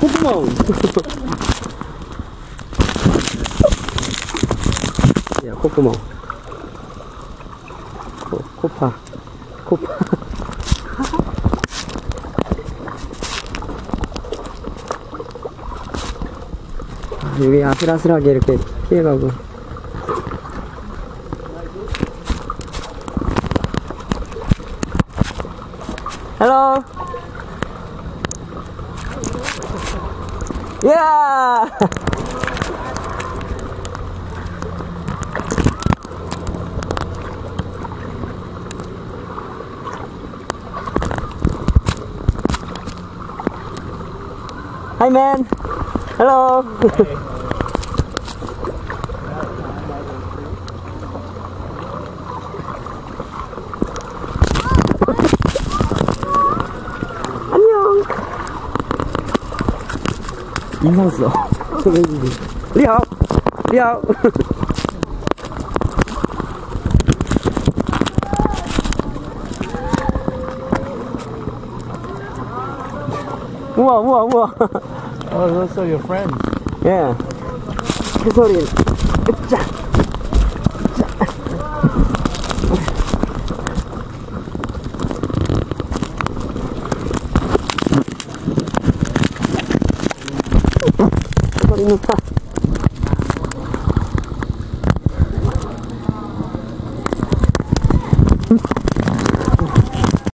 Pokemon! yeah, Pokemon. Copa. Copa. 여기 아슬아슬하게 이렇게 피해가고. Hello. Yeah. Hi man. Hello. 안녕. 써. 소개해주지. 리하오. 리하오. 우와, 우와, 우와. Oh, those are your friends. 예. 해설이. 자. 해설이 누나.